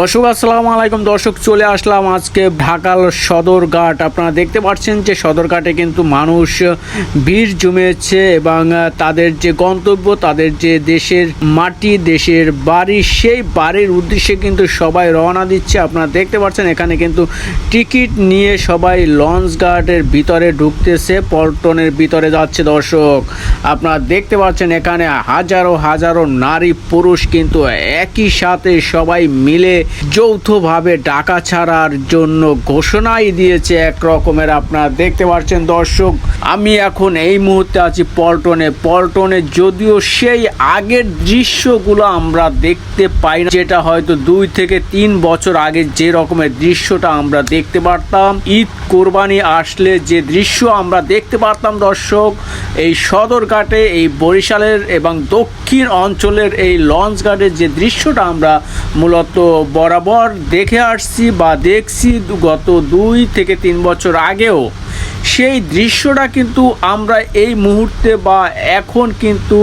দর্শক, আসসালামু আলাইকুম। দর্শক, চলে আসলাম আজকে ঢাকার সদরঘাট। আপনারা দেখতে পাচ্ছেন যে সদরঘাটে কিন্তু মানুষ ভিড় জমেছে এবং তাদের যে গন্তব্য, তাদের যে দেশের মাটি, দেশের বাড়ি, সেই বাড়ির উদ্দেশ্যে কিন্তু সবাই রওনা দিচ্ছে। আপনারা দেখতে পাচ্ছেন, এখানে কিন্তু টিকিট নিয়ে সবাই লঞ্চ ঘাটের ভিতরে ঢুকতেছে, পল্টনের ভিতরে যাচ্ছে দর্শক। আপনারা দেখতে পাচ্ছেন, এখানে হাজারো হাজারো নারী, পুরুষ কিন্তু একই সাথে সবাই মিলে যৌথভাবে ডাকা ছাড়ার জন্য ঘোষণাই দিয়েছে এক রকমের আপনারা দেখতে পাচ্ছেন দর্শক। আমি এখন এই মুহূর্তে আছি পল্টনে। পল্টনে যদিও সেই আগের দৃশ্যগুলো আমরা দেখতে পাই না, যেটা হয়তো দুই থেকে তিন বছর আগে যে রকমের দৃশ্যটা আমরা দেখতে পারতাম। ঈদ কোরবানি আসলে যে দৃশ্য আমরা দেখতে পারতাম দর্শক এই সদরঘাটে এই বরিশালের এবং দক্ষিণ অঞ্চলের এই লঞ্চ ঘাটের যে দৃশ্যটা আমরা মূলত বরাবর দেখে আসছি বা দেখছি গত দুই থেকে তিন বছর আগেও সেই দৃশ্যটা কিন্তু আমরা এই মুহূর্তে বা এখন কিন্তু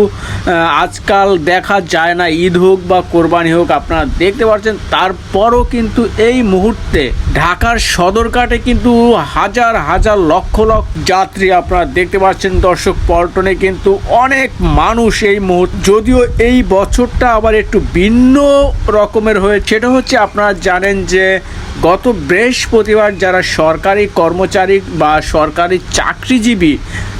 আজকাল দেখা যায় না। ঈদ হোক বা কোরবানি হোক, আপনারা দেখতে পাচ্ছেন, তারপরও কিন্তু এই মুহূর্তে ঢাকার সদরঘাটে কিন্তু হাজার হাজার লক্ষ লক্ষ যাত্রী আপনারা দেখতে পাচ্ছেন। দর্শক পল্টনে কিন্তু অনেক মানুষ এই মুহূর্তে, যদিও এই বছরটা আবার একটু ভিন্ন রকমের হয়ে সেটা হচ্ছে, আপনারা জানেন যে গত বৃহস্পতিবার যারা সরকারি কর্মচারী বা সরকারি চাকরিজীবী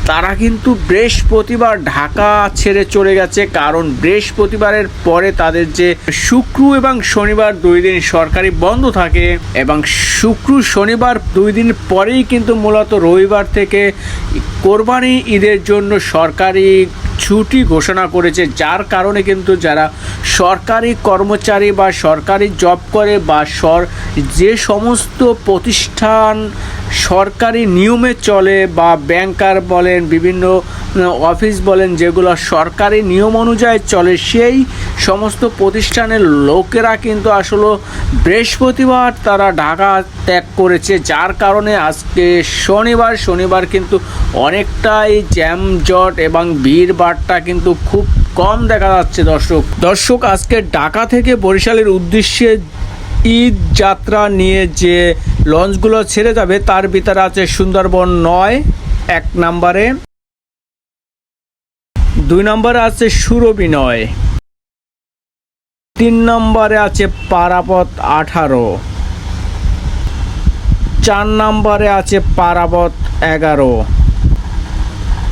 তারা কিন্তু বৃহস্পতিবার ঢাকা ছেড়ে চলে গেছে, কারণ বৃহস্পতিবারের পরে তাদের যে শুক্র এবং শনিবার দুই দিন সরকারি বন্ধ থাকে এবং শুক্র, শনিবার দুই দিন পরেই কিন্তু মূলত রবিবার থেকে কোরবানি ঈদের জন্য সরকারি ছুটি ঘোষণা করেছে, যার কারণে কিন্তু যারা সরকারি কর্মচারী বা সরকারি জব করে বা সর, যে সমস্ত প্রতিষ্ঠান সরকারি নিয়মে চলে বা ব্যাংকার বলেন, বিভিন্ন অফিস বলেন, যেগুলো সরকারি নিয়ম অনুযায়ী চলে, সেই সমস্ত প্রতিষ্ঠানের লোকেরা কিন্তু আসলে বৃহস্পতিবার তারা ঢাকা ত্যাগ করেছে। যার কারণে আজকে শনিবার শনিবার কিন্তু অনেকটাই জ্যামজট এবং ভিড় বাড়টা কিন্তু খুব কম দেখা যাচ্ছে দর্শক। দর্শক, আজকে ঢাকা থেকে বরিশালের উদ্দেশ্যে ঈদ যাত্রা নিয়ে যে লঞ্চগুলো ছেড়ে যাবে, তার ভিতরে আছে সুন্দরবন নয়, এক নম্বরে। দুই নম্বরে আছে সুরবিনয় তিন নম্বরে আছে পারাপথ আঠারো। চার নম্বরে আছে পারাবত এগারো।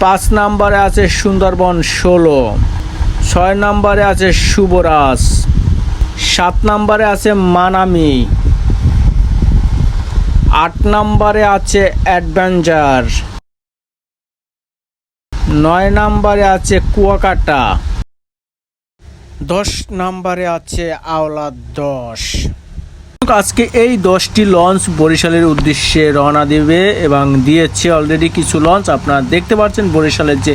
পাঁচ নম্বরে আছে সুন্দরবন ষোলো। ছয় নম্বরে আছে শুভরাজ সাত নম্বরে আছে মানামি। আট নম্বরে আছে অ্যাডভেঞ্চার। নয় নম্বরে আছে কুয়াকাটা। দশ নম্বরে আছে আওলা দশ। আজকে এই দশটি লঞ্চ বরিশালের উদ্দেশ্যে রওনা দেবে এবং দিয়েছে অলরেডি কিছু লঞ্চ। আপনারা দেখতে পাচ্ছেন বরিশালের যে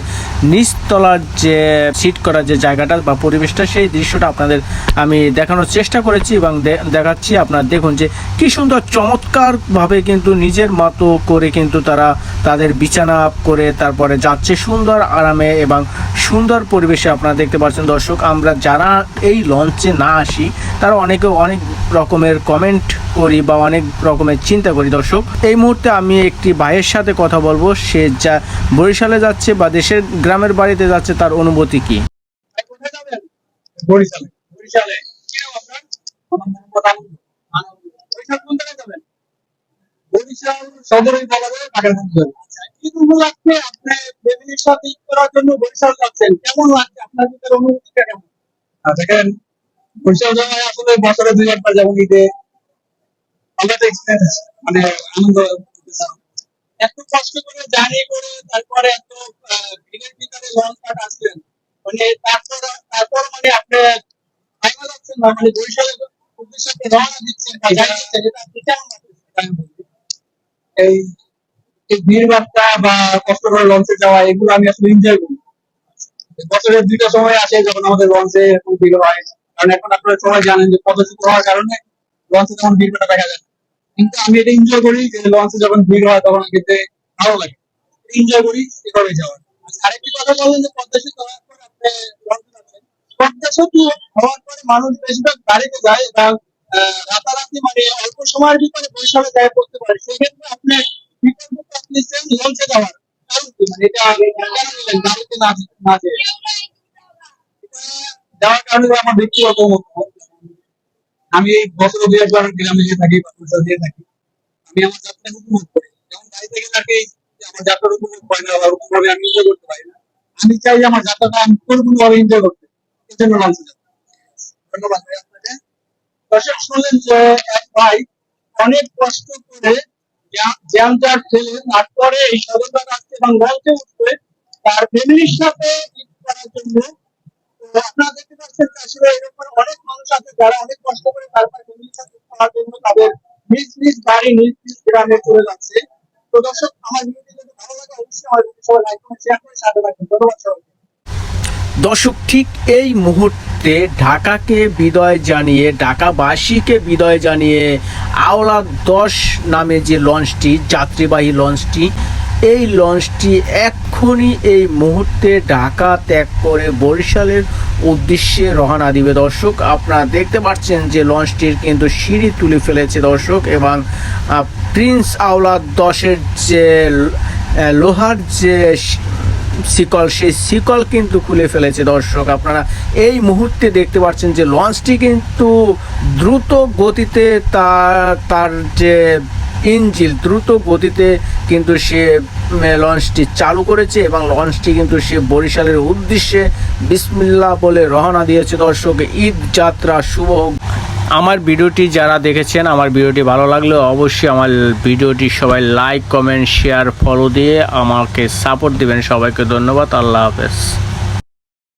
নিচতলার যে সিট করার যে জায়গাটা বা পরিবেশটা, সেই দৃশ্যটা আপনাদের আমি দেখানোর চেষ্টা করেছি এবং দেখাচ্ছি। আপনারা দেখুন যে কি সুন্দর চমৎকারভাবে কিন্তু নিজের মতো করে কিন্তু তারা তাদের বিছানা করে তারপরে যাচ্ছে সুন্দর আরামে এবং সুন্দর পরিবেশে আপনারা দেখতে পাচ্ছেন। দর্শক, আমরা যারা এই লঞ্চে না আসি, তারা অনেকে অনেক রকমের কমেন্ট করি বা অনেক রকমের চিন্তা করি দর্শক। এই মুহূর্তে আমি একটি ভাইয়ের সাথে কথা বলব। সে যা বরিশালে যাচ্ছে বা দেশের গ্রামের বাড়িতে যাচ্ছে তার অনুভূতি কি? কোথায় যাবেন? বরিশালে বলা যায় আচ্ছা ঈদ উপলক্ষে আপনি ফ্যামিলির সাথে ঈদ করার জন্য বরিশাল যাচ্ছেন? কেমন লাগছে? আপনার ভিতরে অনুভূতিটা কেমন? দেখেন বরিশাল যাওয়া আসলে বছরে দুই একবার যেমন ঈদে। তো এক্সপিরিয়েন্স মানে আনন্দ এত কষ্ট করে করে তারপরে এত ভিড়ের ভিতরে লঞ্চ ঘাট আসলেন মানে তারপর তারপর মানে আপনি ফাইনাল মানে রওনা দিচ্ছেন আপনি কেমন। এই এই ভিড় বার্তা বা কষ্ট করে লঞ্চে যাওয়া, এগুলো আমি আসলে এনজয় করি বছরের দুইটা সময় আসে যখন আমাদের লঞ্চে এরকম ভিড় হয়, কারণ এখন আপনারা সবাই জানেন যে পদচ্যুত হওয়ার কারণে লঞ্চে তখন ভিড়টা দেখা যায়। কিন্তু আমি এটা এনজয় করি লঞ্চে যখন ভিড় হয় তখন কিন্তু ভালো লাগে। এনজয় করি এভাবে যাওয়ার। আরেকটি কথা বললেন যে পদ্মা সেতু হওয়ার পর আপনি পদ্মা সেতু হওয়ার পরে মানুষ বেশিরভাগ গাড়িতে যায় বা আহ, রাতারাতি মানে অল্প সময়ের ভিতরে বরিশালে যায় করতে পারে। সেক্ষেত্রে আপনি বিকল্প আপনি সেম লঞ্চে যাওয়ার। মানে এটা গাড়িতে না না? যাওয়ার কারণে আমার ব্যক্তিগত মতামত। আমি এই বছর দুই একবার গ্রামে গিয়ে থাকি পয়সা দিয়ে থাকি। আমি আমার যাত্রা উপভোগ করি। যেমন গাড়িতে গেলে আর কি আমার যাত্রার উপভোগ হয় না বা ওরকম ভাবে আমি এনজয় করতে পারি না। আমি চাই যে আমার যাত্রাটা আমি পরিপূর্ণ ভাবে এনজয় করতে। এই জন্য লঞ্চে যাব ধন্যবাদ আপনাকে। দর্শক শুনলেন যে এক ভাই অনেক কষ্ট করে জ্যামজার ফেলে তারপরে এই সদরঘাট আসছে এবং লঞ্চে উঠবে তার ফ্যামিলির সাথে করার জন্য দর্শক দর্শক ঠিক এই মুহূর্তে ঢাকাকে বিদায় জানিয়ে, ঢাকাবাসীকে বিদায় জানিয়ে আওলা দশ নামে যে লঞ্চটি, যাত্রীবাহী লঞ্চটি এই লঞ্চটি এক্ষুনি এই মুহূর্তে ঢাকা ত্যাগ করে বরিশালের উদ্দেশ্যে রওনা দিবে। দর্শক, আপনারা দেখতে পাচ্ছেন যে লঞ্চটির কিন্তু সিঁড়ি তুলে ফেলেছে দর্শক এবং প্রিন্স আওলা দশের যে লোহার যে শিকল, সেই শিকল কিন্তু খুলে ফেলেছে দর্শক। আপনারা এই মুহূর্তে দেখতে পাচ্ছেন যে লঞ্চটি কিন্তু দ্রুত গতিতে তার তার যে ইঞ্জিল দ্রুত গতিতে কিন্তু সে লঞ্চটি চালু করেছে এবং লঞ্চটি কিন্তু সে বরিশালের উদ্দেশ্যে বিসমিল্লা বলে রওনা দিয়েছে। দর্শক, ঈদ যাত্রা শুভ হোক। আমার ভিডিওটি যারা দেখেছেন, আমার ভিডিওটি ভালো লাগলে অবশ্যই আমার ভিডিওটি সবাই লাইক কমেন্ট শেয়ার ফলো দিয়ে আমাকে সাপোর্ট দিবেন। সবাইকে ধন্যবাদ। আল্লাহ হাফেজ।